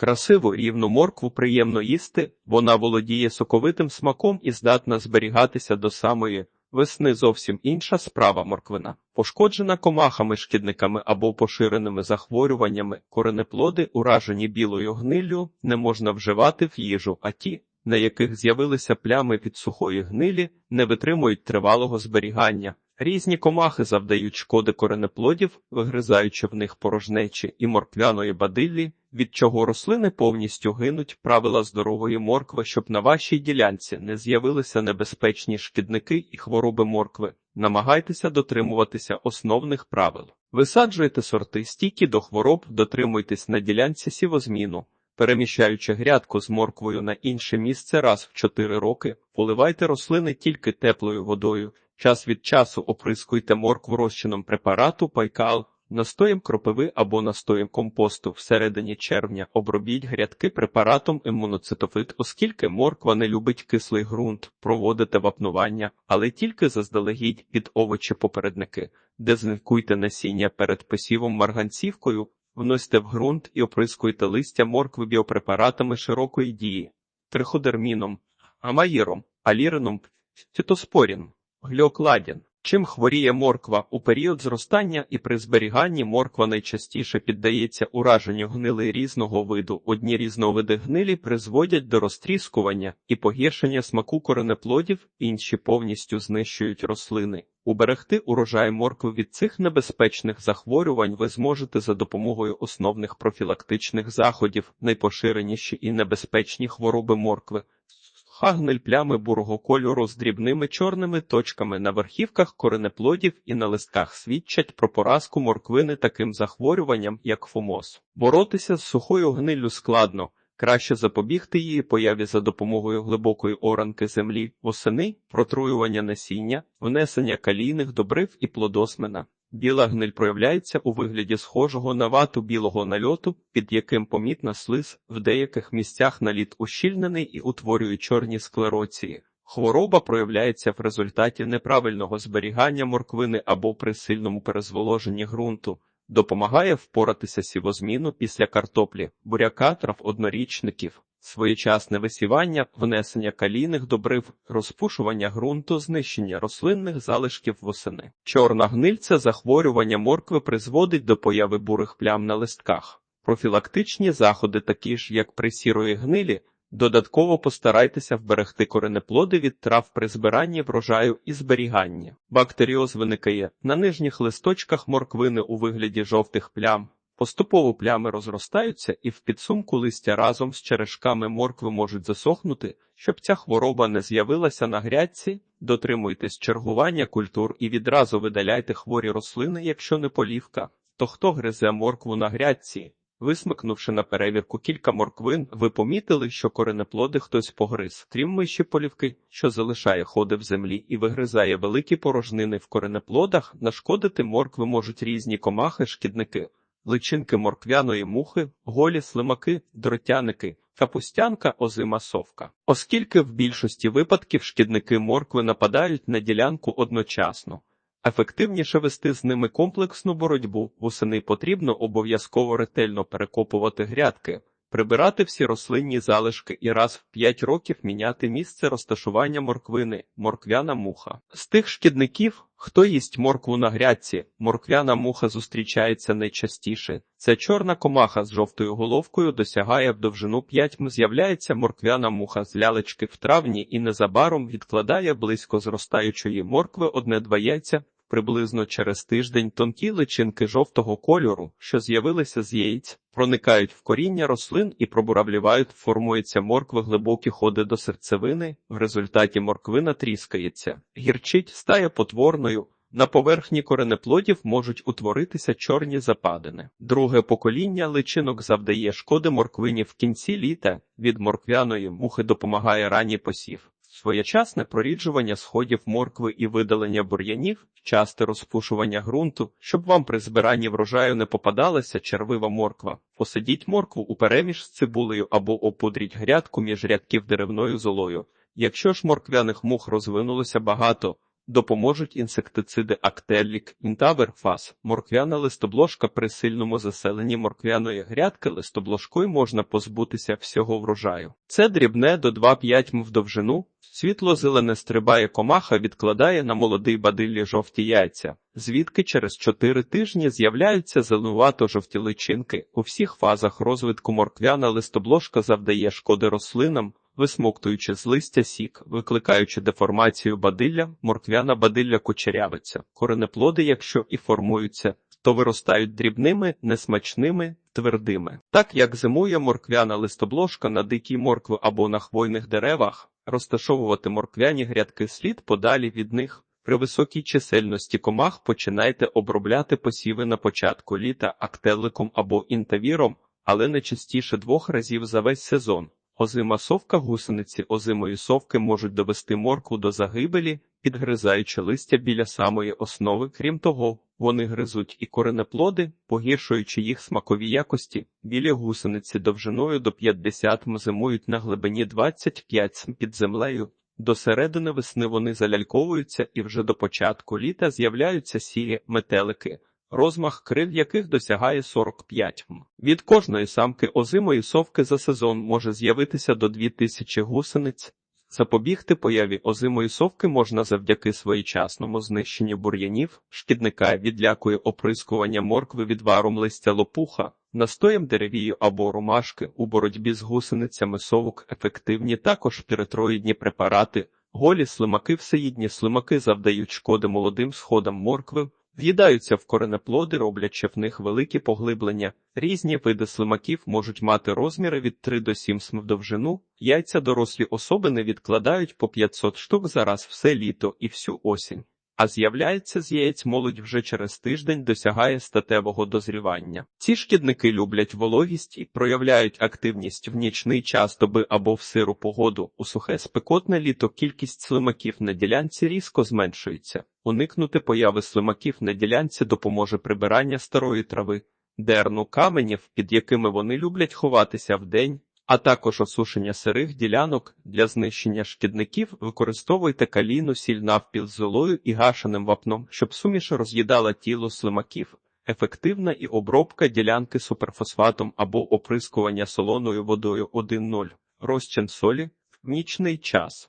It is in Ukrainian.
Красиву рівну моркву приємно їсти, вона володіє соковитим смаком і здатна зберігатися до самої весни. Зовсім інша справа морквина. Пошкоджена комахами, шкідниками або поширеними захворюваннями, коренеплоди, уражені білою гниллю, не можна вживати в їжу, а ті, на яких з'явилися плями від сухої гнилі, не витримують тривалого зберігання. Різні комахи завдають шкоди коренеплодів, вигризаючи в них порожнечі і морквяної бадиллі, від чого рослини повністю гинуть. Правила здорової моркви, щоб на вашій ділянці не з'явилися небезпечні шкідники і хвороби моркви. Намагайтеся дотримуватися основних правил. Висаджуйте сорти стійкі до хвороб, дотримуйтесь на ділянці сівозміну. Переміщаючи грядку з морквою на інше місце раз в 4 роки, поливайте рослини тільки теплою водою. Час від часу оприскуйте моркву розчином препарату пайкал, настоєм кропиви або настоєм компосту. Всередині червня обробіть грядки препаратом імуноцитофит, оскільки морква не любить кислий ґрунт, проводите вапнування, але тільки заздалегідь під овочі попередники. Дезінфікуйте насіння перед посівом марганцівкою, вносьте в ґрунт і оприскуйте листя моркви біопрепаратами широкої дії, триходерміном, амаїром, алірином, фітоспорін, гліокладін. Чим хворіє морква у період зростання і при зберіганні морква найчастіше піддається ураженню гнили різного виду. Одні різновиди гнилі призводять до розтріскування і погіршення смаку коренеплодів, інші повністю знищують рослини. Уберегти урожай моркви від цих небезпечних захворювань ви зможете за допомогою основних профілактичних заходів, найпоширеніші і небезпечні хвороби моркви. Хагнель плями бурого кольору з дрібними чорними точками на верхівках коренеплодів і на листках свідчать про поразку морквини таким захворюванням, як фомоз. Боротися з сухою гниллю складно, краще запобігти її появі за допомогою глибокої оранки землі, восени, протруювання насіння, внесення калійних добрив і плодосмена. Біла гниль проявляється у вигляді схожого на вату білого нальоту, під яким помітна слиз, в деяких місцях наліт ущільнений і утворює чорні склероції. Хвороба проявляється в результаті неправильного зберігання морквини або при сильному перезволоженні ґрунту, допомагає впоратися сівозміну після картоплі, буряка трав однорічників. Своєчасне висівання, внесення калійних добрив, розпушування ґрунту, знищення рослинних залишків восени. Чорна гниль – це захворювання моркви призводить до появи бурих плям на листках. Профілактичні заходи, такі ж як при сірої гнилі, додатково постарайтеся вберегти коренеплоди від трав при збиранні врожаю і зберіганні. Бактеріоз виникає на нижніх листочках морквини у вигляді жовтих плям. Поступово плями розростаються і в підсумку листя разом з черешками моркви можуть засохнути, щоб ця хвороба не з'явилася на грядці, дотримуйтесь чергування культур і відразу видаляйте хворі рослини, якщо не полівка. То хто гризе моркву на грядці? Висмикнувши на перевірку кілька морквин, ви помітили, що коренеплоди хтось погриз, крім миші полівки, що залишає ходи в землі і вигризає великі порожнини в коренеплодах, нашкодити моркви можуть різні комахи, шкідники личинки морквяної мухи, голі слимаки, дротяники, капустянка, озима совка. Оскільки в більшості випадків шкідники моркви нападають на ділянку одночасно. Ефективніше вести з ними комплексну боротьбу. Восени потрібно обов'язково ретельно перекопувати грядки, прибирати всі рослинні залишки і раз в 5 років міняти місце розташування морквини, морквяна муха. З тих шкідників, хто їсть моркву на грядці, морквяна муха зустрічається найчастіше. Це чорна комаха з жовтою головкою досягає в довжину 5 м. З'являється морквяна муха з лялечки в травні і незабаром відкладає близько зростаючої моркви одне-два яйця. Приблизно через тиждень тонкі личинки жовтого кольору, що з'явилися з яєць, проникають в коріння рослин і пробуравлівають, формуються моркви глибокі ходи до серцевини, в результаті морквина тріскається, гірчить, стає потворною. На поверхні коренеплодів можуть утворитися чорні западини. Друге покоління личинок завдає шкоди морквині в кінці літа. Від морквяної мухи допомагає ранній посів. Своєчасне проріджування сходів моркви і видалення бур'янів, часте розпушування ґрунту, щоб вам при збиранні врожаю не попадалася червива морква. Посадіть моркву у переміж з цибулею або опудріть грядку між рядків деревною золою. Якщо ж морквяних мух розвинулося багато, допоможуть інсектициди Актелік, Інтавер, Фас, морквяна листобложка при сильному заселенні морквяної грядки листобложкою можна позбутися всього врожаю. Це дрібне до 2-5 м в довжину, світло-зелене стрибає комаха, відкладає на молодий бадиллі жовті яйця, звідки через 4 тижні з'являються зеленувато-жовті личинки. У всіх фазах розвитку морквяна листобложка завдає шкоди рослинам, висмоктуючи з листя сік, викликаючи деформацію бадилля, морквяна бадилля кучерявиться. Коренеплоди, якщо і формуються, то виростають дрібними, несмачними, твердими. Так як зимує морквяна листобложка на дикій моркви або на хвойних деревах, розташовувати морквяні грядки слід подалі від них. При високій чисельності комах починайте обробляти посіви на початку літа актеликом або інтавіром, але не частіше двох разів за весь сезон. Озима совка гусениці озимої совки можуть довести моркву до загибелі, підгризаючи листя біля самої основи. Крім того, вони гризуть і коренеплоди, погіршуючи їх смакові якості. Білі гусениці довжиною до 50 м зимують на глибині 25 см під землею. До середини весни вони заляльковуються і вже до початку літа з'являються сірі метелики розмах крил яких досягає 45 м. Від кожної самки озимої совки за сезон може з'явитися до 2000 гусениць. Запобігти появі озимої совки можна завдяки своєчасному знищенню бур'янів, шкідника відлякує оприскування моркви відваром листя лопуха, настоєм деревію або ромашки у боротьбі з гусеницями совок ефективні також піретроїдні препарати, голі слимаки всеїдні слимаки завдають шкоди молодим сходам моркви, В'їдаються в коренеплоди, роблячи в них великі поглиблення. Різні види слимаків можуть мати розміри від 3 до 7 см в довжину. Яйця дорослі особини відкладають по 500 штук зараз все літо і всю осінь. А з'являється з яєць молодь вже через тиждень досягає статевого дозрівання. Ці шкідники люблять вологість і проявляють активність в нічний час доби або в сиру погоду. У сухе спекотне літо кількість слимаків на ділянці різко зменшується. Уникнути появи слимаків на ділянці допоможе прибирання старої трави, дерну каменів, під якими вони люблять ховатися вдень, а також осушення сирих ділянок для знищення шкідників використовуйте калійну сіль навпіл з золою і гашеним вапном, щоб суміш роз'їдала тіло слимаків. Ефективна і обробка ділянки суперфосфатом або оприскування солоною водою 1,0. Розчин солі в нічний час.